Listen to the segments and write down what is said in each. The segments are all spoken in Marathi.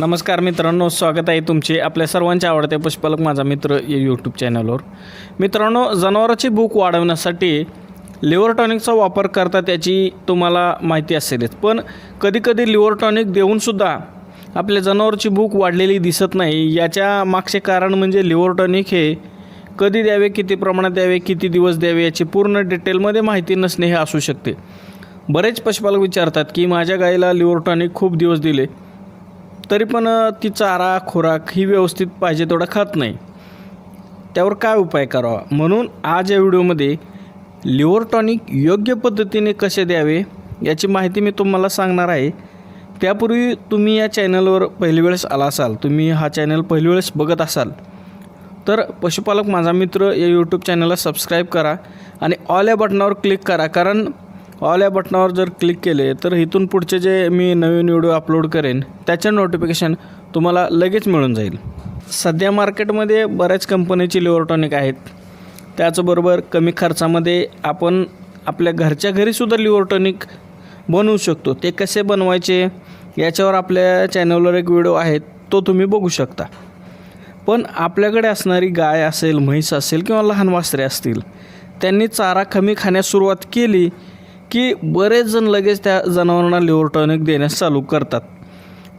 नमस्कार मित्रांनो स्वागत आहे तुमचे आपल्या सर्वांचे आवडते पशुपालक माझा मित्र या यूट्यूब चॅनलवर मित्रांनो जनावराची भूक वाढवण्यासाठी लिव्हर टॉनिकचा वापर करता याची तुम्हाला माहिती असेलच. पण कधीकधी लिव्हर टॉनिक देऊनसुद्धा आपल्या जनावरची भूक वाढलेली दिसत नाही. याच्या मागचे कारण म्हणजे लिव्हर टॉनिक हे कधी द्यावे किती प्रमाणात द्यावे किती दिवस द्यावे याची पूर्ण डिटेलमध्ये माहिती नसणे हे असू शकते. बरेच पशुपालक विचारतात की माझ्या गाईला लिव्हर टॉनिक खूप दिवस दिले. तरी पण ती चारा खुराक ही व्यवस्थित पाहिजे तेवढा खात नाही. त्यावर काय उपाय करावा? म्हणून आज या व्हिडिओमध्ये लिव्हर टॉनिक योग्य पद्धतीने कसे द्यावे याची माहिती मी तुम्हाला सांगणार आहे. त्यापूर्वी तुम्ही या चॅनलवर पहिली वेळेस आला असाल तुम्ही हा चॅनल पहिली वेळेस बघत असाल तर पशुपालक माझा मित्र या यूट्यूब चॅनलला सबस्क्राईब करा आणि ऑल या बटनावर क्लिक करा कारण ऑल या बटनावर जर क्लिक केले तर इथून पुढचे जे मी नवीन व्हिडिओ अपलोड करेन त्याचे नोटिफिकेशन तुम्हाला लगेच मिळून जाईल. सध्या मार्केटमध्ये बऱ्याच कंपनीची लिव्हरटॉनिक आहेत. त्याचबरोबर कमी खर्चामध्ये आपण आपल्या घरच्या घरीसुद्धा लिव्हरटॉनिक बनवू शकतो. ते कसे बनवायचे याच्यावर आपल्या चॅनलवर एक व्हिडिओ आहे तो तुम्ही बघू शकता. पण आपल्याकडे असणारी गाय असेल म्हैस असेल किंवा लहान वासरे असतील त्यांनी चारा कमी खाण्यास सुरुवात केली की बरेच जण लगेच त्या जनावरांना लिव्हर टॉनिक देण्यास चालू करतात.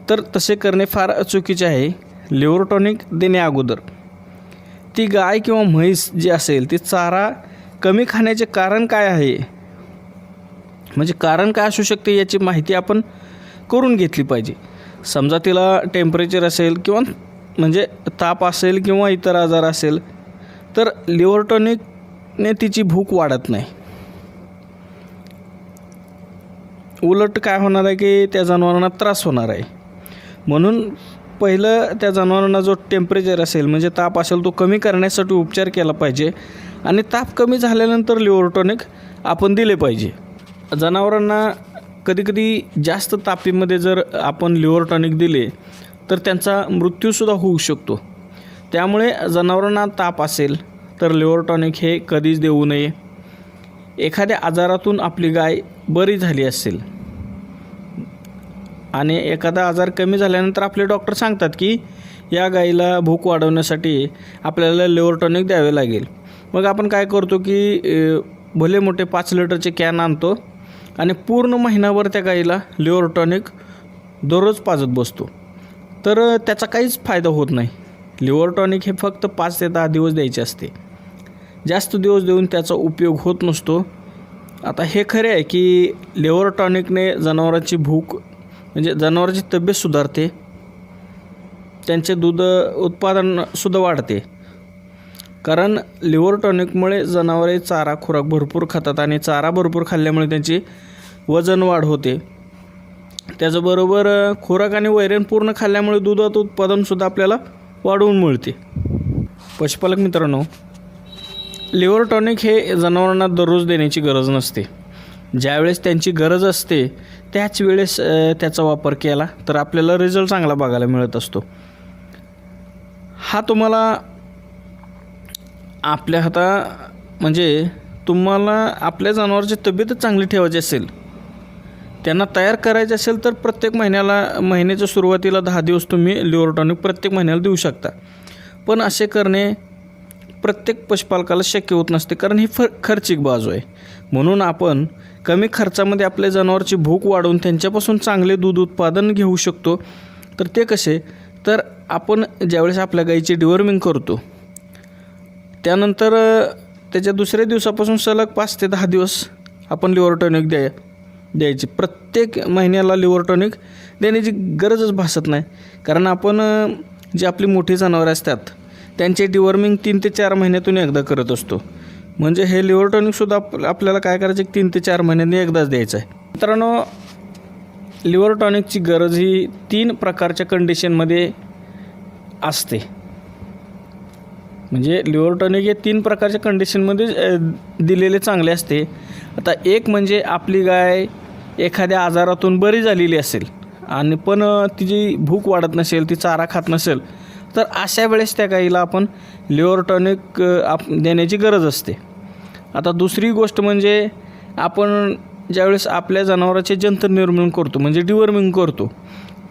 तर तसे करणे फार चुकीचे आहे. लिव्हर टॉनिक देण्या अगोदर. ती गाय किंवा म्हैस जी असेल ती चारा कमी खाण्याचे कारण काय आहे? म्हणजे कारण काय असू शकते याची माहिती आपण करून घेतली पाहिजे. समजा तिला टेम्परेचर असेल किंवा म्हणजे ताप असेल किंवा इतर आजार असेल तर लिव्हर टॉनिकने तिची भूक वाढत नाही. उलट काय होणार आहे की त्या जनावरांना त्रास होणार आहे. म्हणून पहिलं त्या जनावरांना जो टेम्परेचर असेल म्हणजे ताप असेल तो कमी करण्यासाठी उपचार केला पाहिजे. आणि ताप कमी झाल्यानंतर लिओरटॉनिक आपण दिले पाहिजे. जनावरांना कधीकधी जास्त तापीमध्ये जर आपण लिओरटॉनिक दिले तर त्यांचा मृत्यूसुद्धा होऊ शकतो. त्यामुळे जनावरांना ताप असेल तर लिओरटॉनिक हे कधीच देऊ नये. एखाद्या आजारातून आपली गाय बरी झाली असेल आणि एखादा आजार कमी झाल्यानंतर आपले डॉक्टर सांगतात की या गाईला भूक वाढवण्यासाठी आपल्याला लिव्हर टॉनिक द्यावे लागेल. मग आपण काय करतो की भले मोठे पाच लिटरचे कॅन आणतो आणि पूर्ण महिनाभर त्या गाईला लिव्हर टॉनिक दररोज पाजत बसतो. तर त्याचा काहीच फायदा होत नाही. लिव्हर टॉनिक हे फक्त पाच ते दहा दिवस द्यायचे असते. जास्त दिवस देऊन त्याचा उपयोग होत नसतो. आता हे खरे आहे की लिव्हर टॉनिकने जनावरांची भूक म्हणजे जनावरांची तब्येत सुधारते. त्यांचे दूध उत्पादनसुद्धा वाढते. कारण लिव्हर टॉनिकमुळे जनावरे चारा खुराक भरपूर खातात आणि चारा भरपूर खाल्ल्यामुळे त्यांची वजन वाढ होते. त्याचबरोबर खुराक आणि वैरण पूर्ण खाल्ल्यामुळे दुधात उत्पादनसुद्धा आपल्याला वाढवून मिळते. पशुपालक मित्रांनो लिव्हर टॉनिक हे जनावरांना दररोज देण्याची गरज नसते. ज्यावेळेस त्यांची गरज असते त्याच वेळेस त्याचा वापर केला तर आपल्याला रिझल्ट चांगला बघायला मिळत असतो. हा तुम्हाला आपल्या हाता म्हणजे तुम्हाला आपल्या जनावरांची तब्येतच चांगली ठेवायची असेल त्यांना तयार करायचे असेल तर प्रत्येक महिन्याला महिन्याच्या सुरुवातीला दहा दिवस तुम्ही लिव्हर प्रत्येक महिन्याला देऊ शकता. पण असे करणे प्रत्येक पशुपालकाला शक्य होत नसते कारण ही फ खर्चिक बाजू आहे. म्हणून आपण कमी खर्चामध्ये आपल्या जनावरची भूक वाढवून त्यांच्यापासून चांगले दूध उत्पादन घेऊ शकतो. तर ते कसे? तर आपण ज्यावेळेस आपल्या गाईची डिवर्मिंग करतो त्यानंतर त्याच्या दुसऱ्या दिवसापासून सलग पाच ते दहा दिवस आपण लिव्हर टॉनिक द्याय द्यायची. प्रत्येक महिन्याला लिव्हर टॉनिक देण्याची गरजच भासत नाही. कारण आपण जी आपली मोठी जनावरं असतात त्यांचे डिवॉर्मिंग तीन ते चार महिन्यातून एकदा करत असतो. म्हणजे हे लिव्हर टॉनिकसुद्धा आप आपल्याला काय करायचं? तीन ते चार महिन्यांनी एकदाच द्यायचं आहे. मित्रांनो लिव्हर टॉनिकची गरज ही तीन प्रकारच्या कंडिशनमध्ये असते. म्हणजे लिव्हर टॉनिक हे तीन प्रकारच्या कंडिशनमध्ये दिलेले चांगले असते. आता एक म्हणजे आपली गाय एखाद्या आजारातून बरी झालेली असेल आणि पण तिची भूक वाढत नसेल ती चारा खात नसेल तर अशा वेळेस त्या गाईला आपण लिव्हर टॉनिक आप देण्याची गरज असते. आता दुसरी गोष्ट म्हणजे आपण ज्यावेळेस आपल्या जनावराचे जंतुनिर्मूलन करतो म्हणजे डिवर्मिंग करतो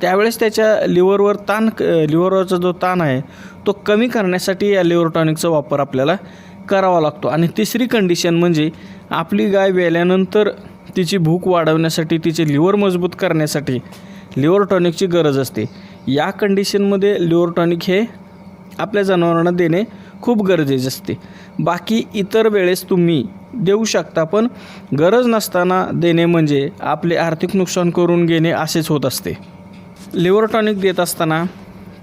त्यावेळेस त्याच्या लिव्हरवर ताण लिव्हरवरचा जो ताण आहे तो कमी करण्यासाठी या लिव्हर टॉनिकचा वापर आपल्याला करावा लागतो. आणि तिसरी कंडिशन म्हणजे आपली गाय वेल्यानंतर तिची भूक वाढवण्यासाठी तिचे लिव्हर मजबूत करण्यासाठी लिव्हर टॉनिकची गरज असते. या कंडिशनमध्ये लिव्हर टॉनिक हे आपल्या जनावरांना देणे खूप गरजेचे असते. बाकी इतर वेळेस तुम्ही देऊ शकता पण गरज नसताना देणे म्हणजे आपले आर्थिक नुकसान करून घेणे असेच होत असते. लिव्हर टॉनिक देत असताना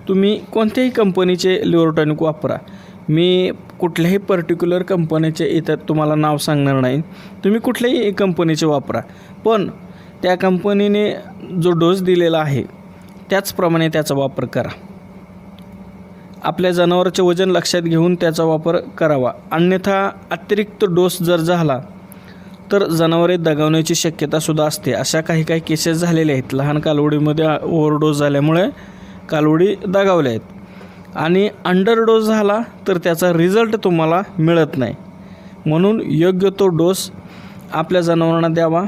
तुम्ही कोणत्याही कंपनीचे लिव्हर टॉनिक वापरा. मी कुठल्याही पर्टिक्युलर कंपनीचे इतर तुम्हाला नाव सांगणार नाही. तुम्ही कुठल्याही कंपनीचे वापरा. पण त्या कंपनीने जो डोस दिलेला आहे त्याचप्रमाणे त्याचा वापर करा. आपल्या जनावराचे वजन लक्षात घेऊन त्याचा वापर करावा. अन्यथा अतिरिक्त डोस जर झाला तर जनावरे दगावण्याची शक्यतासुद्धा असते. अशा काही काही केसेस झालेल्या आहेत. लहान कालवडीमध्ये ओव्हरडोस झाल्यामुळे कालवडी दगावल्या आहेत. आणि अंडरडोस झाला तर त्याचा रिझल्ट तुम्हाला मिळत नाही. म्हणून योग्य तो डोस आपल्या जनावरांना द्यावा.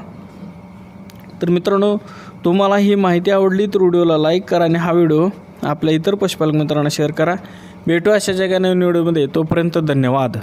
तर मित्रांनो तुम्हाला ही माहिती आवडली तर व्हिडिओला लाईक करा आणि हा व्हिडिओ आपल्या इतर पशुपालक मित्रांना शेअर करा. भेटू अशा जगा नवीन व्हिडिओमध्ये. तोपर्यंत धन्यवाद.